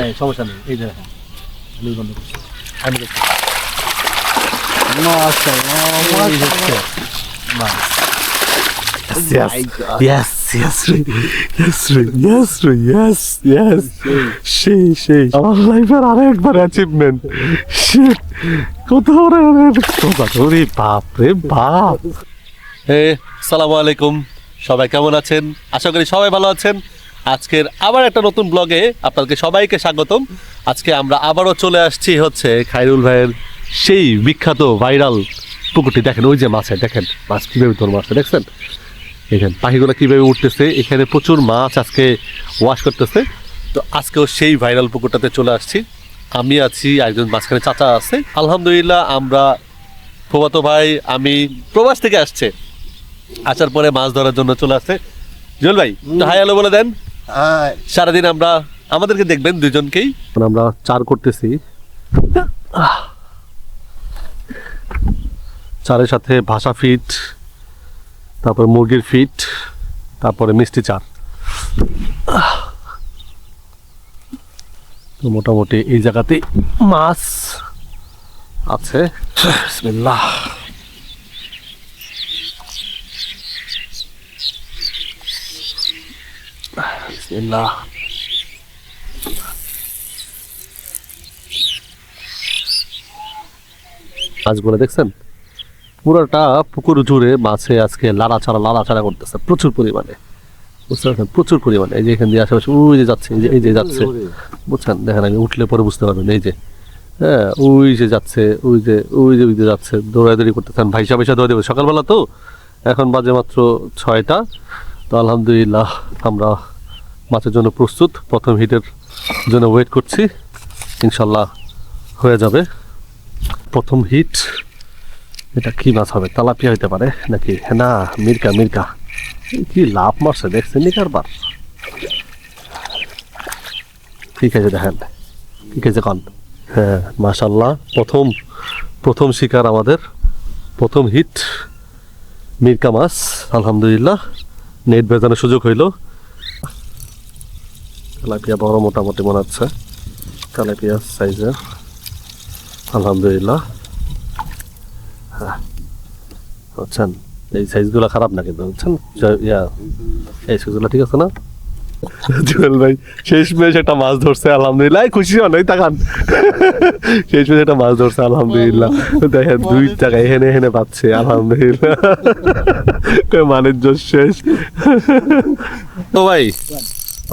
হ্যাঁ সমস্যা নেই। এই যে বন্ধ করছি। আমি সালামু আলাইকুম। সবাই কেমন আছেন? আশা করি সবাই ভালো আছেন। আজকের আবার একটা নতুন ব্লগে আপনাদেরকে সবাইকে স্বাগতম। আজকে আমরা আবারও চলে আসছি হচ্ছে খাইরুল ভাইয়ের সেই বিখ্যাত ভাইরাল পুকুরটি। দেখেন ওই যে মাছে দেখেন মাছ কীভাবে তোর মাছে দেখছেন? এখানে পাখিগুলো কীভাবে উঠতেছে এখানে প্রচুর মাছ আজকে ওয়াশ করতেছে। তো আজকেও সেই ভাইরাল পুকুরটাতে চলে আসছি। আমি আছি একজন মাঝখানে চাচা আছে। আলহামদুলিল্লাহ আমরা ফুবাতো ভাই আমি প্রবাস থেকে আসছে। আসার পরে মাছ ধরার জন্য চলে আসছে। জল ভাই হাই হ্যালো বলে দেন। সারাদিন আমরা আমাদেরকে দেখবেন দুজনকেই। আমরা চার করতেছি। চারের সাথে ভাষা ফিট তারপর মুরগির ফিট তারপরে মিষ্টি চার। তো মোটামুটি এই জায়গাতে মাছ আছে। বিসমিল্লাহ। বিসমিল্লাহ। মাছগুলো দেখছেন? পুরোটা পুকুর জুড়ে মাছে আজকে লাড়াছাড়া লাড়াছাড়া করতেছে প্রচুর পরিমাণে। বুঝতে পারছেন? প্রচুর পরিমাণে। এই যে এখান দিয়ে আশেপাশে ওই যে যাচ্ছে এই যে এই যে যাচ্ছে। বুঝছেন? দেখেন আমি উঠলে পরে বুঝতে পারবেন এই যে। হ্যাঁ ওই যে যাচ্ছে ওই যে ওই যে ওই যে যাচ্ছে দৌড়াদৌড়ি করতেছেন ভাইসা ভাইসা দৌড়ে দেবে সকালবেলা তো? এখন বাজে মাত্র ছয়টা। তো আলহামদুলিল্লাহ আমরা মাছের জন্য প্রস্তুত। প্রথম হিটের জন্য ওয়েট করছি। ইনশাল্লাহ হয়ে যাবে। প্রথম হিট, এটা কি মাছ হবে? তালাপিয়া হইতে পারে নাকি? না, মির্কা মির্কা। কি লাভ মারছে? দেখছেন নি কারবার? ঠিক আছে দেখেন? ঠিক আছে কন? হ্যাঁ মাশাল্লাহ, প্রথম প্রথম শিকার আমাদের। প্রথম হিট, মির্কা মাছ, আলহামদুলিল্লাহ। নেট বেজানোর সুযোগ হইল। তেলাপিয়া বড় মোটামুটি মনে হচ্ছে। তেলাপিয়া সাইজের। আলহামদুলিল্লাহ। হ্যাঁ। বুঝছেন? এই সাইজগুলো খারাপ না কিন্তু বুঝছেন ইয়া। এই সাইজগুলো ঠিক আছে না? জুয়েল ভাই শেষ মেশ একটা মাছ ধরছে আলহামদুলিল্লাহ। খুশি হন ওই তাকান। শেষ মেশ একটা মাছ ধরছে আলহামদুলিল্লাহ। দেখেন দুই টাকা এখানে এখানে পাচ্ছে আলহামদুলিল্লাহ। মানের জোর শেষ। তো ভাই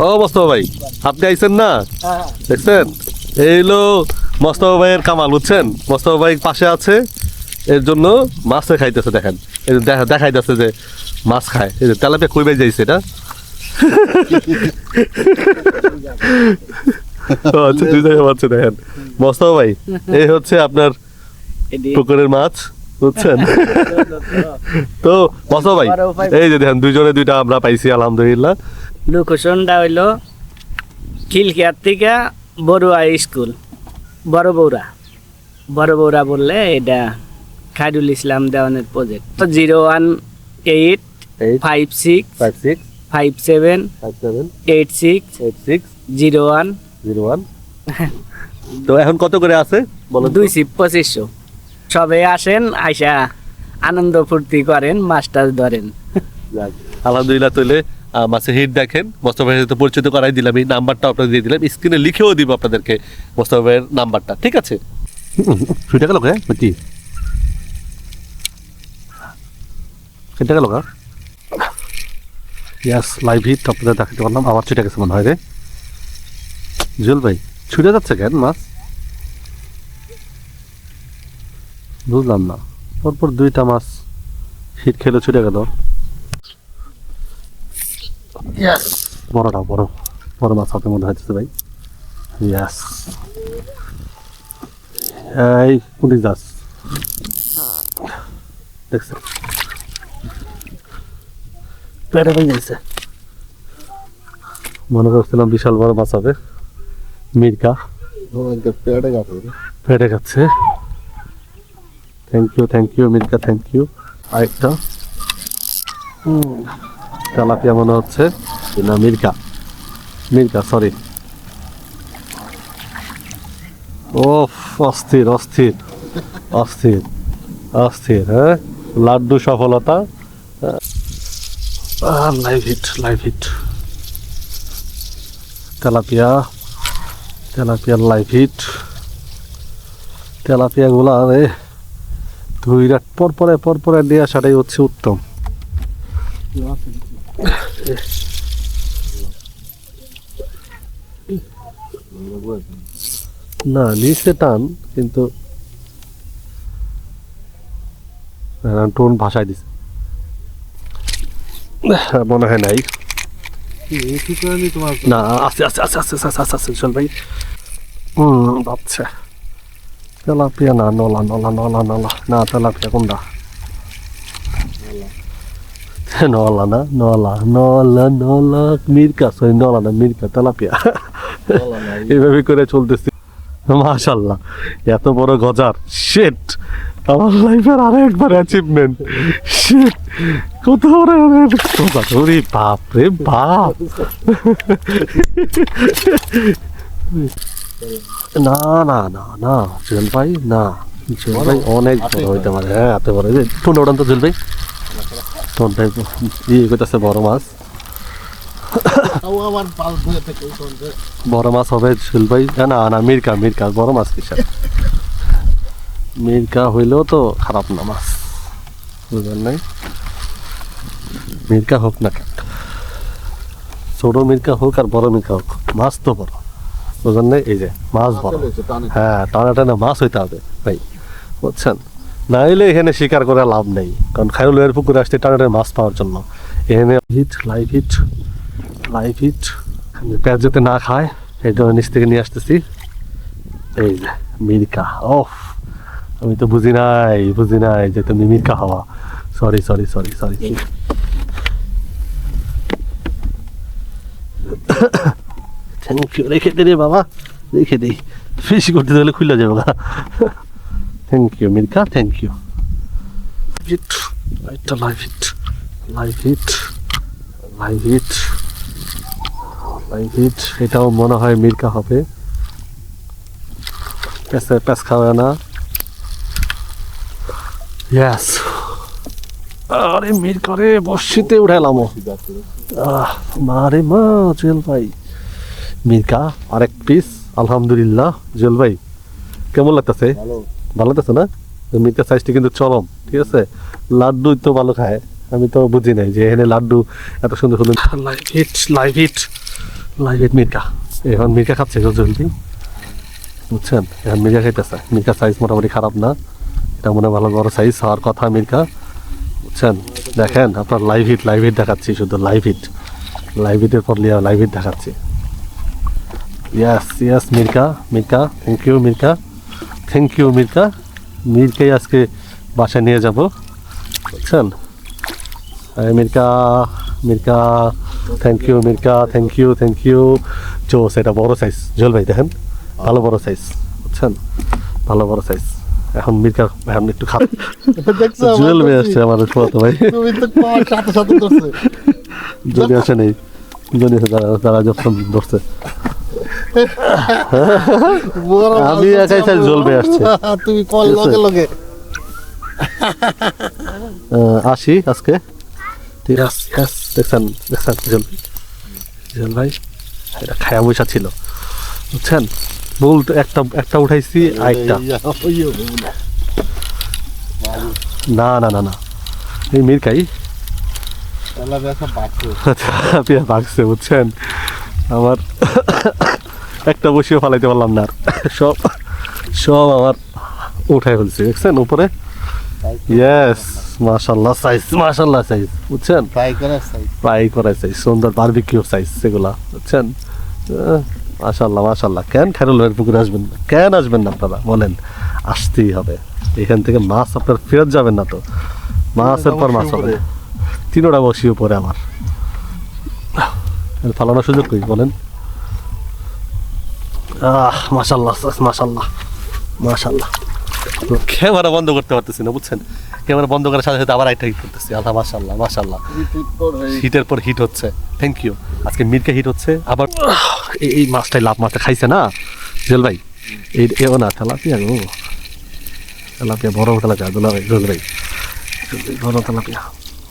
ও মোস্তফা ভাই আপনি আইছেন না? দেখছেন? এই হলো মোস্তফা ভাইয়ের কামাল বুঝছেন? মোস্তফা ভাই পাশে আছে এর জন্য মাছে খাইতেছে দেখেন। এই দেখা দেখাইতেছে যে মাছ খায়। এই যে তেলাপিয়া কই বাই যাইছে এটা? আচ্ছা দুই জায়গায় পাচ্ছে দেখেন। মোস্তফা ভাই এই হচ্ছে আপনার পুকুরের মাছ বুঝছেন? তো মোস্তফা ভাই এই যে দেখেন দুইজনে দুইটা আমরা পাইছি আলহামদুলিল্লাহ। লোকেশনটা হইল খিলখিয়ার থেকে বড়ুয়া স্কুল বড় বৌরা। বড় বৌরা বললে এটা Khairul Islam দেওয়ানের project zero one eight five six five six five seven five seven eight six eight six zero one zero one তো এখন কত করে আছে? বলো দুই সিপ পঁচিশশো। সবে আসেন আইসা আনন্দ ফুর্তি করেন মাস্টার ধরেন। আলহামদুলিল্লাহ আহ, মাছের হিট দেখেন, মোস্তফা ভাইয়ের সাথে পরিচিত করাই দিলাম, এই নাম্বারটা আপনাদের দিয়ে দিলাম। স্ক্রিনে লিখেও দিব আপনাদেরকে মোস্তফা ভাইয়ের নাম্বারটা, ঠিক আছে? শুয়ে টাকা লোক কি টাকা লোক ইয়াস লাইভ হিট আপনাদের দেখাতে পারলাম। আবার ছুটে গেছে মনে হয় রে। জুয়েল ভাই, ছুটে যাচ্ছে কেন মাছ? বুঝলাম না। পরপর দুইটা মাছ হিট খেলে ছুটে গেল। ইয়াস বড়টা বড় বড় মাছ হাতের মধ্যে হয়েছে ভাই। ইয়াস এই পুলিশ দাস দেখছে। পেটে ভেঙে গেছে। মনে করছিলাম বিশাল বড় মাছ হবে। মির্কা পেটে গেছে থ্যাংক ইউ থ্যাংক ইউ মির্কা থ্যাংক ইউ আরেকটা। হুম। তেলাপিয়া মনে হচ্ছে। না, মির্কা। মির্কা সরি ও অস্থির অস্থির। অস্থির অস্থির হ্যাঁ? লাড্ডু সফলতা। Live hit live hit tilapia তেলাপিয়ার live hit tilapia গুলা রে, দুই রাত পর পরে পর পরে দিয়ে আসাটাই হচ্ছে উত্তম। না নিচে টান, কিন্তু টোন ভাষায় দিছে। মনে হয় নাই। না আস্তে আস্তে আস্তে আস্তে আস্তে আস্তে আস্তে চল ভাই। হুম ভাবছে তেলাপিয়া না নলা নলা নলা নলা। না, তেলাপিয়া কোনটা? নলা না নলা নলা নলা মির্কা সরি নলা না মির্কা তেলাপিয়া। এইভাবে করে চলতেছি। মাশাল্লাহ এত বড় গজার। শেট আমার লাইফের আরও একবার অ্যাচিভমেন্ট শেট কত বড় ওরে বাপ রে বাপ। না না না না ভাই না। ভাই। অনেক বড় হইতে পারে হ্যাঁ এত বড় টোনটা উড়ান তো জুয়েল ভাই। টোনটা ইয়ে করতেছে বড় মাছ। বড় মাছ হবে ঝুল ভাই। না না মির্কা মির্কা বড় মাছ কিসের? মির্কা হইলেও তো খারাপ না মাছ। বুঝলেন নাই? মির্কা হোক না কেন। ছোট মির্কা হোক আর বড় মির্কা হোক মাছ তো বড়। বুঝলেন নাই? এই যে মাছ বড়। হ্যাঁ টানা টানা মাছ হইতে হবে ভাই। বুঝছেন? না হইলে এখানে শিকার করে লাভ নেই। কারণ খাইরুল এর পুকুরে আসতে টানা টানা মাছ পাওয়ার জন্য। এখানে hit, live hit live hit. পেঁয়াজ যাতে না খায়, এই জন্য নিচ থেকে নিয়ে আসতেছি। এই যে, মির্কা। অফ আমি তো বুঝি নাই বুঝি নাই যে তুমি মির্কা হওয়া sorry sorry sorry sorry thank you রেখে দে রে বাবা। রেখে দিই ফিশ করতে গেলে খুলে যাব থ্যাংক ইউ মির্কা থ্যাংক ইউ হিট একটা live hit live hit live hit live hit এটাও মনে হয় মির্কা হবে। প্যাসে প্যাস খাবে না। ইয়াস আরে মির্কা রে বর্ষিতে উঠাইলাম। আহ মারে মা জুয়েল ভাই। মির্কা আরেক পিস আলহামদুলিল্লাহ জুয়েল ভাই। কেমন লাগতেছে? ভালো লাগতেছে না? মির্কা সাইজটি কিন্তু চরম ঠিক আছে? লাড্ডু তো ভালো খায় আমি তো বুঝি নাই যে এখানে লাড্ডু এত সুন্দর সুন্দর live hit live hit live hit মির্কা এখন মির্কা খাচ্ছে জলদি বুঝছেন? এখন মির্কা খাইতেছে। মির্কা সাইজ মোটামুটি খারাপ না এটা মনে ভালো বড় সাইজ হওয়ার কথা মির্কা বুঝছেন? দেখেন আপনার লাইভ হিট লাইভ হিট দেখাচ্ছি শুধু লাইভ হিট লাইভ হিটের পর লিয়া লাইভ হিট দেখাচ্ছি। ইয়াস ইয়াস মির্কা মির্কা থ্যাংক ইউ মির্কা থ্যাংক ইউ মির্কা মির্কাই আজকে বাসায় নিয়ে যাব। বুঝছেন? মির্কা মির্কা থ্যাংক ইউ মির্কা থ্যাংক ইউ থ্যাংক ইউ জোস এটা বড় সাইজ জল ভাই দেখেন? ভালো বড় সাইজ বুঝছেন? ভালো বড় সাইজ এখন মির্কা এখন একটু খারাপ জুয়েল ভাই আসছে আমাদের তো ভাই জনি আসে নেই জনি আসে তারা যখন ধরছে। আমি একাই চাই জ্বলবে আসছে। তুমি কল লগে লগে? আসি আজকে। ঠিক আছে দেখছেন দেখছেন জল জল ভাই এটা খায়া বৈশা ছিল। বুঝছেন? বল একটা একটা উঠাইছি আরেকটা। না। না না না এই মিরকাই পিয়া ভাগছে বুঝছেন? আমার একটা বসিয়ে ফালাইতে পারলাম না আর। সব সব আমার উঠাই ফেলছে দেখছেন উপরে? ইয়েস মাশাল্লাহ সাইজ মাশাল্লাহ সাইজ বুঝছেন? ফ্রাই করে সাইজ ফ্রাই করা সাইজ সুন্দর বারবিকিউ সাইজ সেগুলা বুঝছেন? মাশাল্লাহ মাশাল্লাহ কেন খাইরুল ভাইয়ের পুকুরে আসবেন না? কেন আসবেন না আপনারা? বলেন আসতেই হবে। এখান থেকে মাছ আপনার ফেরত যাবেন না তো। মাছের পর মাছ হবে। তিনোটা বসিয়ে পরে আমার। ফালানোর সুযোগ কই? বলেন। আহ মাশাল্লাহ মাশাল্লাহ মাশাল্লাহ ক্যামেরা বন্ধ করতে পারতেছি না বুঝছেন? ক্যামেরা বন্ধ করার সাথে সাথে আবার একটা হিট করতেছি। আল্লাহ মাশাল্লাহ মাশাল্লাহ হিটের পর হিট হচ্ছে। থ্যাংক ইউ আজকে মিরকে হিট হচ্ছে। আবার এই- এই মাছটাই লাভ মাছটা খাইছে না? জেল ভাই এই এও না তেলাপিয়া গো। তেলাপিয়া বড় তেলাপিয়া দুলা ভাই। রোজ ভাই বড় তেলাপিয়া।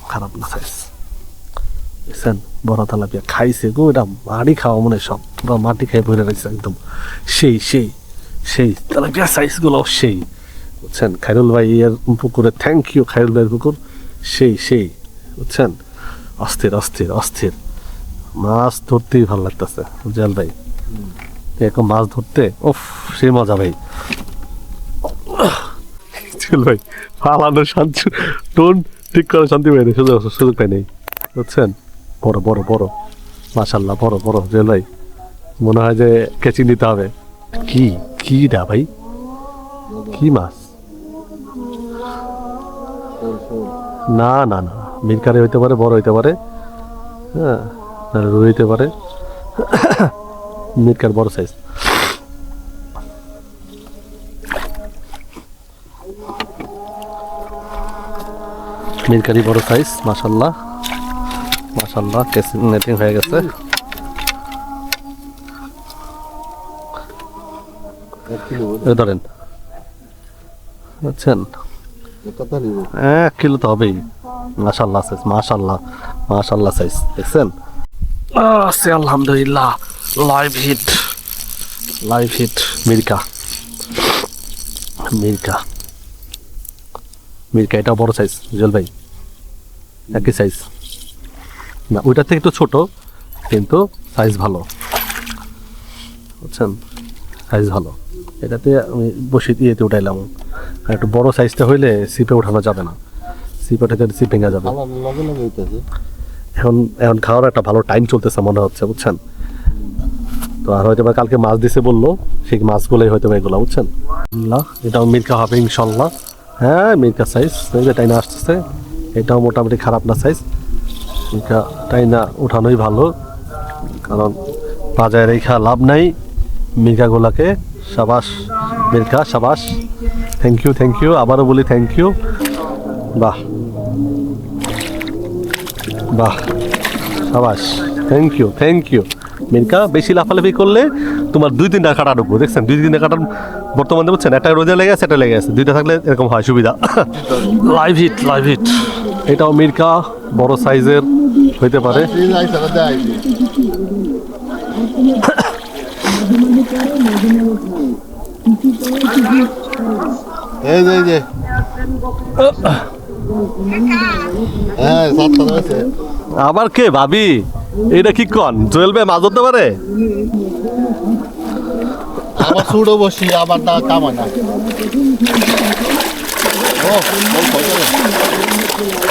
খারাপ না সাইজ বুঝছেন বড় তেলাপিয়া খাইছে গো এটা মাটি খাওয়া মনে সব। পুরো মাটি খাই ভরে রয়েছে একদম। সেই সেই সেই তেলাপিয়া সাইজগুলো সেই। বুঝছেন? খাইরুল ভাই এর পুকুরে থ্যাংক ইউ খাইরুল ভাইয়ের পুকুর। সেই সেই বুঝছেন? অস্থির অস্থির অস্থির। মাছ ধরতেই ভালো লাগতেছে উজ্জ্বল ভাই। এরকম মাছ ধরতে ওফ সেই মজা ভাই। চল ভাই ফালানো শান্তি টোন ঠিক করে শান্তি পাই সুযোগ সুযোগ পাই নেই বুঝছেন? বড় বড় বড়। মাশাল্লাহ বড় বড়। ভাই, মনে হয় যে কেচি নিতে হবে। কি কি দা ভাই? কি মাছ? না না না। মিরকারে হইতে পারে, বড় হইতে পারে। হ্যাঁ রুই হইতে পারে। মিরকার বড় সাইজ মিরকারি বড় সাইজ মাশাল্লাহ মাশাল্লাহ কেসিং নেটিং হয়ে গেছে। ধরেন বুঝছেন? এক কিলো তো হবেই। মাশাল্লাহ সাইজ মাশাল্লাহ মাশাল্লাহ সাইজ দেখছেন? আছে আলহামদুলিল্লাহ। লাইভ হিট লাইভ হিট মির্কা মির্কা। মির্কা এটা বড় সাইজ জল ভাই। একই সাইজ না ওইটার থেকে একটু ছোট কিন্তু সাইজ ভালো। বুঝছেন? সাইজ ভালো। এটাতে আমি বসে দিয়েতে উঠাইলাম। আর একটু বড় সাইজটা হইলে সিপে উঠানো যাবে না। সিপে উঠাতে সিপ ভেঙে যাবে। এখন এখন খাওয়ার একটা ভালো টাইম চলতেছে মনে হচ্ছে বুঝছেন? তো আর হয়তো কালকে মাছ দিছে বলল সেই মাছগুলোই হয়তো এগুলো বুঝছেন? এটাও মির্কা হবে ইনশাল্লাহ হ্যাঁ মির্কা সাইজ টাইনা আসতেছে এটাও মোটামুটি খারাপ না সাইজ মির্কা টাইনা উঠানোই ভালো কারণ বাজায় রেখা লাভ নাই। মির্কাগুলাকে সাবাস মির্কা সাবাস। থ্যাংক ইউ থ্যাংক ইউ আবারও বলি থ্যাংক ইউ বাহ। বাহ। সাবাস থ্যাংক ইউ থ্যাংক ইউ মিনকা বেশি লাফালাফি করলে তোমার দুই তিনটা কাটা ঢুকবো দেখছেন? দুই তিনটা কাটার বর্তমানে বুঝছেন? একটা রোজা লেগে আছে একটা লেগে আছে। দুইটা থাকলে এরকম হয় সুবিধা। লাইভ হিট লাইভ হিট এটাও মির্কা বড় সাইজের হইতে পারে। হ্যাঁ আবার কে ভাবি? এটা কি কন? জুয়েল ভাই মাছ ধরতে পারে? আবার সুড়ো বসি আবার না। ও ওই ফটো। হ্যাঁ, নিয়ে দিত দৌড়াচ্ছিলাম।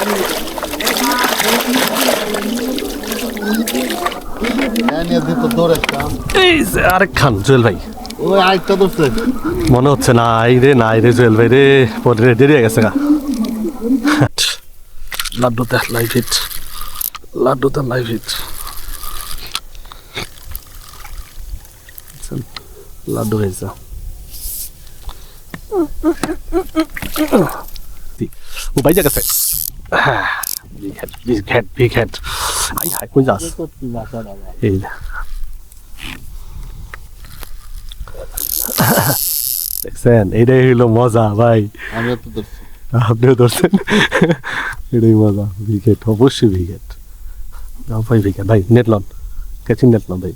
এই যে আরেক খান, জুয়েল ভাই। মনে হচ্ছে নাই রে নাই রে জুয়েল ভাই রে, পরে দেরি হয়ে গেছে লাড্ডুতে লাইভ হিট লাড্ডুতে লাইভ হিট লাড্ডু হয়েছে ও বাইজা কই যাস এই দেখছেন? এইটাই হইল মজা ভাই। আমিও তো ধরছি। আপনিও ধরছেন? এটাই মজা উইকেট অবশ্যই উইকেট ভাই উইকেট ভাই নেট লন ক্যাচিং নেট লন ভাই।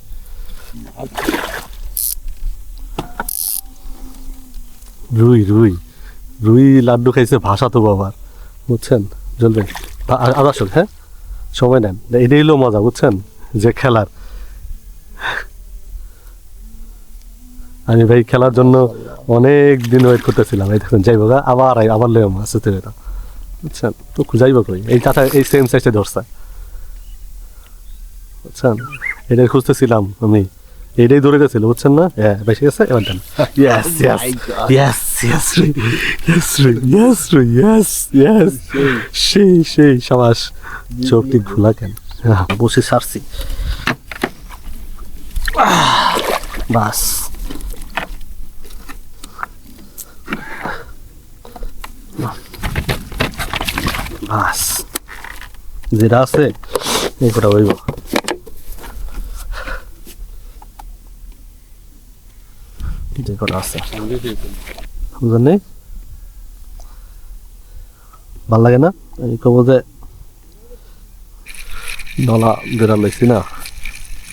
রুই রুই। রুই লাড্ডু খাইছে ভাষা তো বাবার বুঝছেন? জ্বলবে আর আসুন হ্যাঁ? সময় নেন। এটাই হলো মজা, বুঝছেন? যে খেলার। আমি ভাই খেলার জন্য অনেক দিন ওয়েট করতেছিলাম। এই দেখুন, যাইব আবার আবার লেম আসতে এটা বুঝছেন? তো যাইব কই? এই চাচা এই সেম সাইজে ধরছে। বুঝছেন? এটাই খুঁজতেছিলাম আমি। এটাই ধরে গেছিল বুঝছেন না? হ্যাঁ বেশি গেছে এবার দেন। ইয়েস ইয়েস ইয়েস ইয়েস রে ইয়েস রে ইয়েস রে ইয়েস ইয়েস সেই সেই সাবাস চোখটি ঘোলা কেন? হ্যাঁ, বসে সারছি। বাস। বাস। যেটা আছে এই কটা হইব। যে কটা আছে বুঝলেন নেই ভালো লাগে না এই কব যে ডলা দুটা লইছি না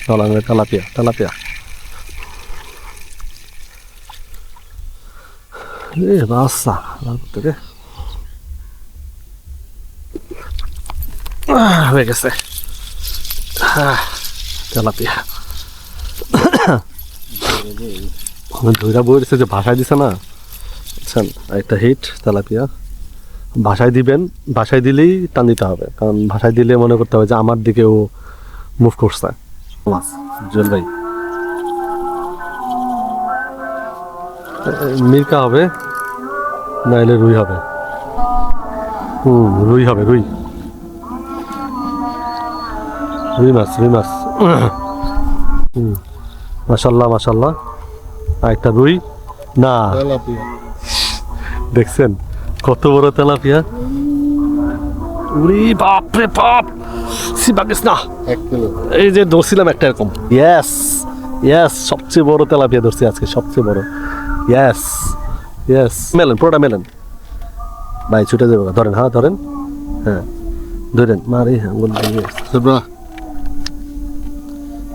ডলা মানে তেলাপিয়া তেলাপিয়া এ বাসা থেকে হয়ে গেছে আহ, তেলাপিয়া ধৈরা বই যে ভাষায় দিছে না। বুঝছেন একটা হিট তেলাপিয়া। ভাষায় দিবেন, ভাষায় দিলেই টান দিতে হবে। কারণ ভাষায় দিলে মনে করতে হবে যে আমার দিকে ও মুভ করছে। মাছ জুয়েল ভাই। মির্কা হবে, নাইলে রুই হবে। হুম, রুই হবে, রুই। রুই মাছ রুই মাছ। হুম। মাসাল্লাহ মাসাল্লাহ আর একটা রুই না। তেলাপিয়া। দেখছেন কত বড় তেলাপিয়া? উরি বাপ! রে বাপ সিবাগিস না। এক এই যে ধরছিলাম একটা এরকম। ইয়েস ইয়েস সবচেয়ে বড় তেলাপিয়া ধরছি আজকে সবচেয়ে বড়। ইয়েস ইয়েস মেলেন পুরোটা মেলেন। ভাই ছুটে যাবে। ধরেন হ্যাঁ ধরেন। হ্যাঁ ধরেন। মারি সেবরা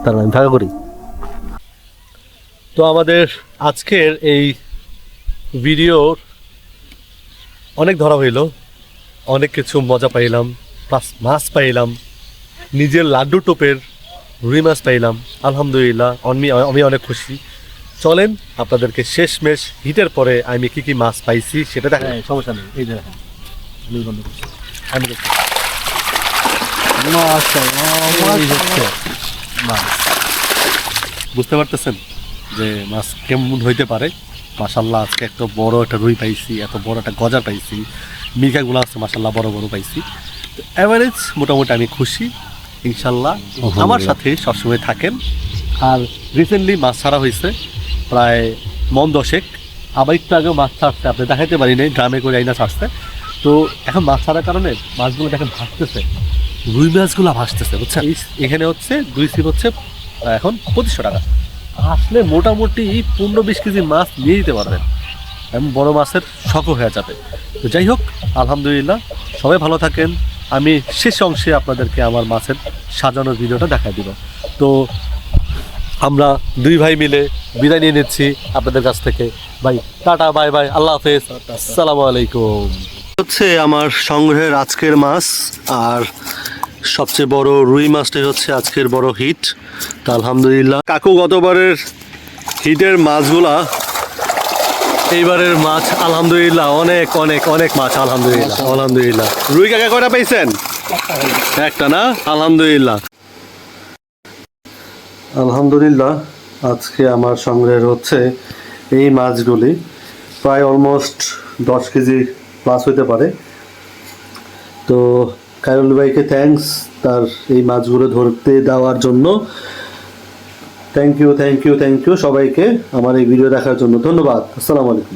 তার আমি ভাগা করি। তো আমাদের আজকের এই ভিডিওর অনেক ধরা হইল অনেক কিছু মজা পাইলাম প্লাস মাছ পাইলাম নিজের লাড্ডু টোপের রুই মাছ পাইলাম আলহামদুলিল্লাহ আমি আমি অনেক খুশি। চলেন আপনাদেরকে শেষমেশ হিটের পরে আমি কি কি মাছ পাইছি সেটা দেখাই হ্যাঁ সমস্যা নেই। এই যে দেখেন আমি বুঝতে পারতেছেন? যে মাছ কেমন হইতে পারে। মাসাল্লাহ আজকে একটা বড় একটা রুই পাইছি এত বড় একটা গজা পাইছি। মির্কাগুলো আছে মাসাল্লাহ বড় বড় পাইছি। তো অ্যাভারেজ মোটামুটি আমি খুশি ইনশাল্লাহ আমার সাথে সবসময় থাকেন। আর রিসেন্টলি মাছ ছাড়া হয়েছে প্রায় মন দশেক। আবার একটু আগে মাছ ছাড়ছে আপনি দেখাইতে পারি নাই ড্রামে করে আইনা ছাড়ছে। তো এখন মাছ ছাড়ার কারণে মাছগুলো দেখেন ভাসতেছে। রুই মাছগুলো ভাসতেছে বুঝছেন? এখানে হচ্ছে দুই সিপ হচ্ছে এখন পঁচিশশো টাকা। আসলে মোটামুটি পনেরো বিশ কেজি মাছ নিয়ে যেতে পারবেন। এবং বড় মাছের শখও হয়ে যাবে। তো যাই হোক, আলহামদুলিল্লাহ, সবাই ভালো থাকেন। আমি শেষ অংশে আপনাদেরকে আমার মাছের সাজানোর ভিডিওটা দেখাই দিব। তো আমরা দুই ভাই মিলে বিদায় নিয়ে নিচ্ছি আপনাদের কাছ থেকে। ভাই, টাটা, বাই বাই, আল্লাহ হাফেজ। আসসালামু আলাইকুম। হচ্ছে আমার সংগ্রহের আজকের মাছ, আর সবচেয়ে বড় রুই মাছটাই হচ্ছে আজকের বড় হিট তা আলহামদুলিল্লাহ। কাকু গতবারের হিটের মাছগুলা এইবারের মাছ আলহামদুলিল্লাহ অনেক অনেক অনেক মাছ আলহামদুলিল্লাহ আলহামদুলিল্লাহ। রুই কাকা কয়টা পাইছেন? একটা না? আলহামদুলিল্লাহ। আলহামদুলিল্লাহ আজকে আমার সংগ্রহের হচ্ছে এই মাছগুলি। প্রায় অলমোস্ট দশ কেজি প্লাস হতে পারে। তো কায়রুল ভাইকে থ্যাংকস তার এই মাছগুলো ধরতে দেওয়ার জন্য। Thank you thank you thank you সবাইকে আমার এই ভিডিও দেখার জন্য। ধন্যবাদ। আসসালামু আলাইকুম।